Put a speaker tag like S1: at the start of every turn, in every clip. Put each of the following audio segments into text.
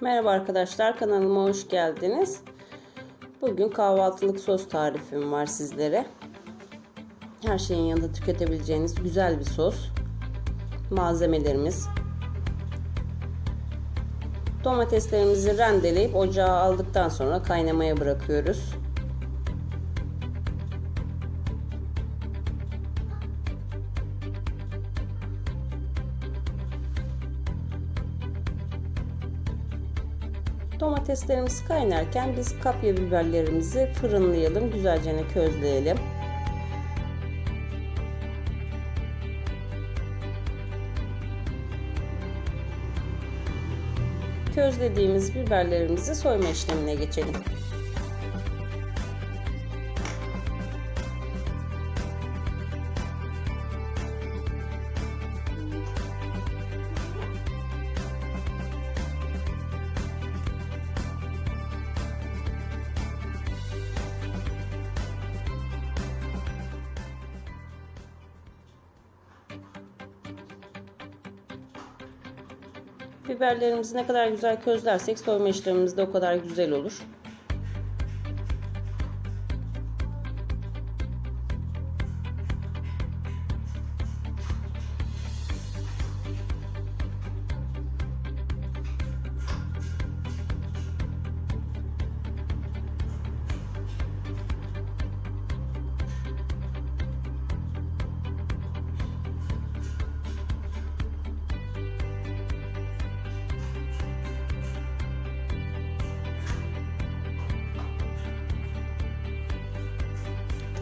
S1: Merhaba arkadaşlar kanalıma hoş geldiniz. Bugün kahvaltılık sos tarifim var sizlere. Her şeyin yanında tüketebileceğiniz güzel bir sos. Malzemelerimiz. Domateslerimizi rendeleyip ocağa aldıktan sonra kaynamaya bırakıyoruz. Domateslerimiz kaynarken biz kapya biberlerimizi fırınlayalım, güzelce közleyelim. Közlediğimiz biberlerimizi soyma işlemine geçelim. Biberlerimizi ne kadar güzel közlersek soyma işlemimiz de o kadar güzel olur.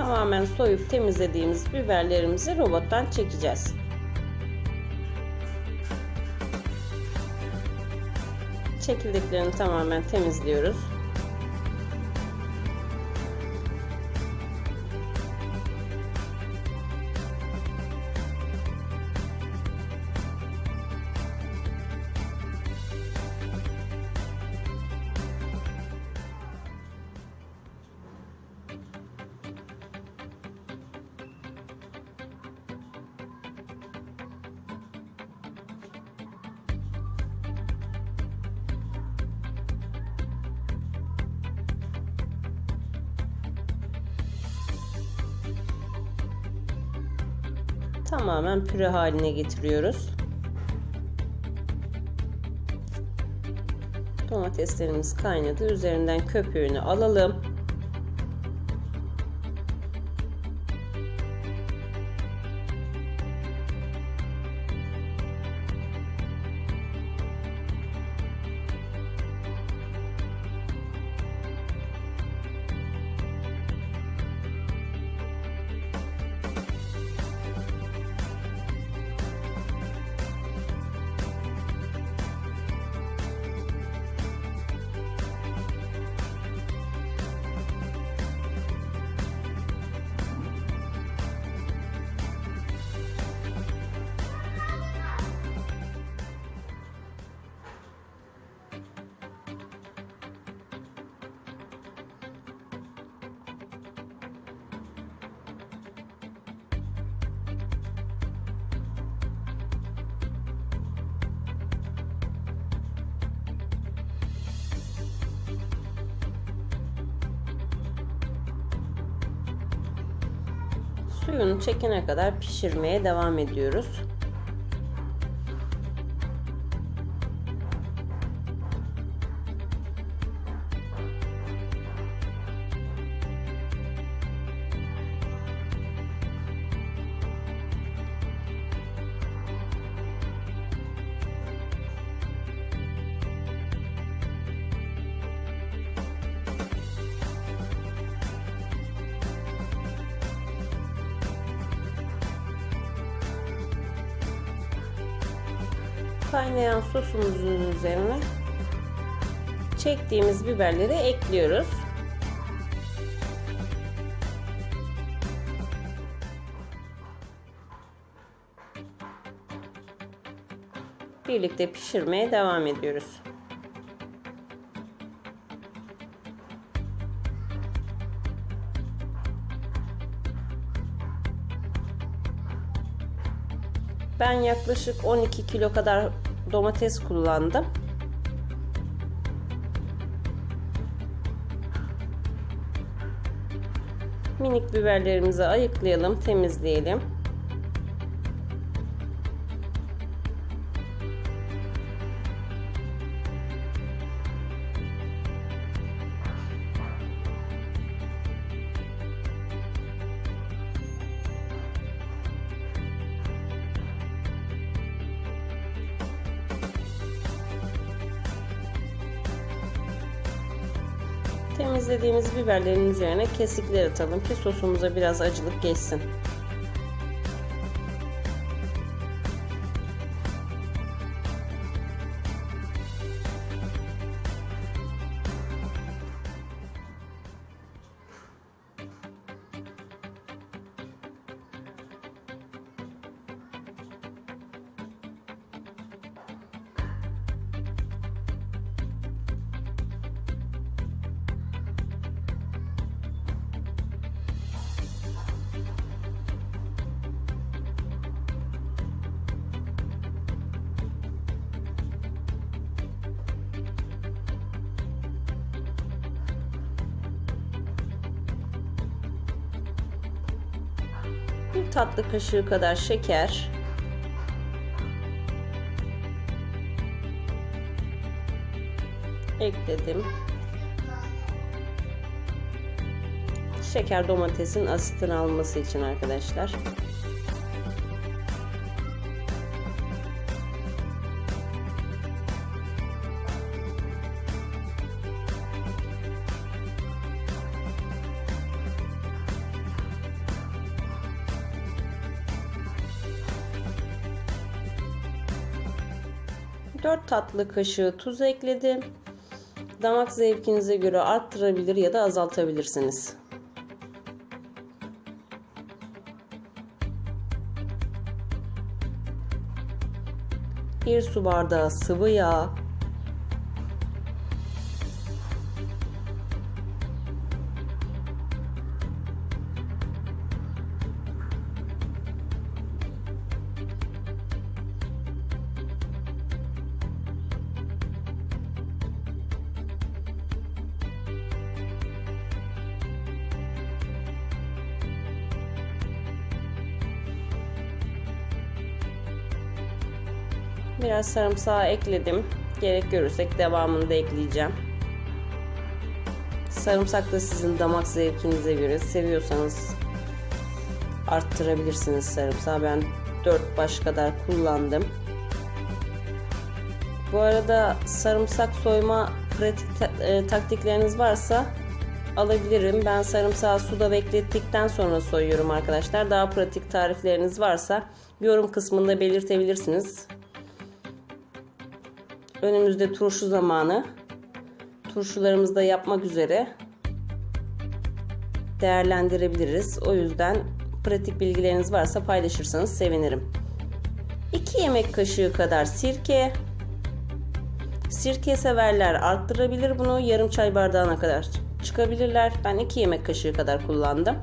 S1: Tamamen soyup temizlediğimiz biberlerimizi robottan çekeceğiz. Çekirdeklerini tamamen temizliyoruz. Tamamen püre haline getiriyoruz. Domateslerimiz kaynadı. Üzerinden köpüğünü alalım. Suyunu çekene kadar pişirmeye devam ediyoruz. Kaynayan sosumuzun üzerine çektiğimiz biberleri ekliyoruz. Birlikte pişirmeye devam ediyoruz. Ben yaklaşık 12 kilo kadar domates kullandım. Minik biberlerimizi ayıklayalım, temizleyelim. Temizlediğimiz biberlerin üzerine kesikler atalım ki sosumuza biraz acılık geçsin. Bir tatlı kaşığı kadar şeker. Ekledim. Şeker domatesin asitini alması için arkadaşlar. Tatlı kaşığı tuz ekledim. Damak zevkinize göre arttırabilir ya da azaltabilirsiniz. Bir su bardağı sıvı yağ. Biraz sarımsağı ekledim. Gerek görürsek devamını da ekleyeceğim. Sarımsak da sizin damak zevkinize göre seviyorsanız arttırabilirsiniz sarımsağı. Ben 4 baş kadar kullandım. Bu arada sarımsak soyma pratik e, taktikleriniz varsa alabilirim. Ben sarımsağı suda beklettikten sonra soyuyorum arkadaşlar. Daha pratik tarifleriniz varsa yorum kısmında belirtebilirsiniz. Önümüzde turşu zamanı. Turşularımızı da yapmak üzere değerlendirebiliriz. O yüzden pratik bilgileriniz varsa paylaşırsanız sevinirim. 2 yemek kaşığı kadar sirke. Sirke severler arttırabilir bunu. Yarım çay bardağına kadar çıkabilirler. Ben 2 yemek kaşığı kadar kullandım.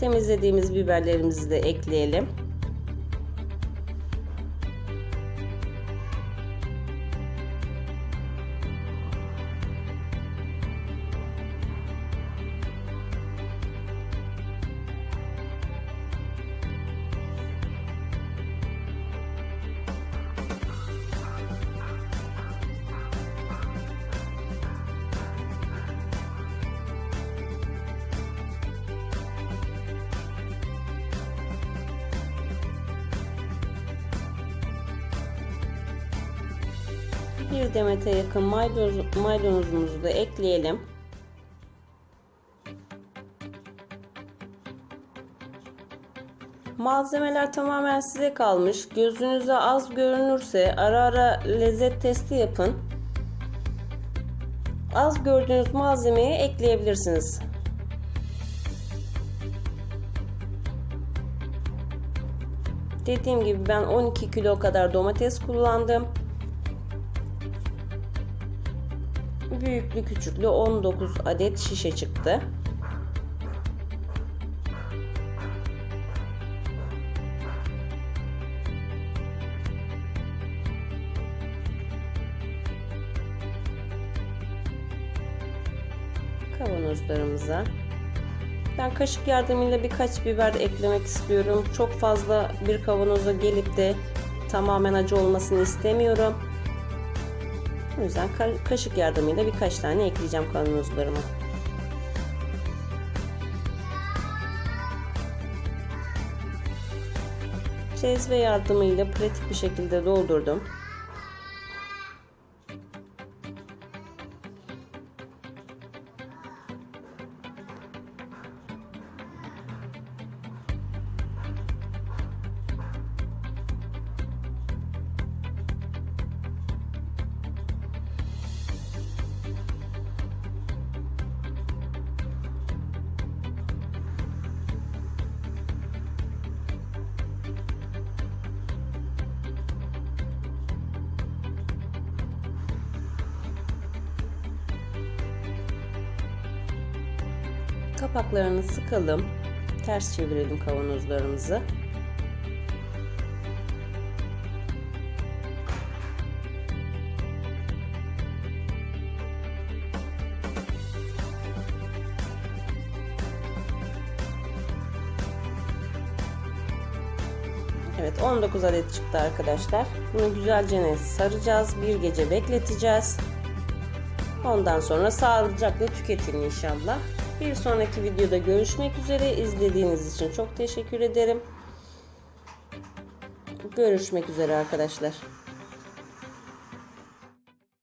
S1: Temizlediğimiz biberlerimizi de ekleyelim. Bir demete yakın maydanoz, maydanozumuzu da ekleyelim. Malzemeler tamamen size kalmış. Gözünüze az görünürse ara ara lezzet testi yapın. Az gördüğünüz malzemeyi ekleyebilirsiniz. Dediğim gibi ben 12 kilo kadar domates kullandım. Büyüklü küçüklü 19 adet şişe çıktı. Kavanozlarımıza Ben kaşık yardımıyla birkaç biber eklemek istiyorum. Çok fazla bir kavanoza gelip de tamamen acı olmasını istemiyorum. O yüzden ka- kaşık yardımıyla birkaç tane ekleyeceğim kavanozlarıma. Cezve yardımıyla pratik bir şekilde doldurdum. Kapaklarını sıkalım. Ters çevirelim kavanozlarımızı. Evet 19 adet çıktı arkadaşlar. Bunu güzelce saracağız. Bir gece bekleteceğiz. Ondan sonra sağlıcakla tüketin inşallah. Bir sonraki videoda görüşmek üzere. İzlediğiniz için çok teşekkür ederim. Görüşmek üzere arkadaşlar.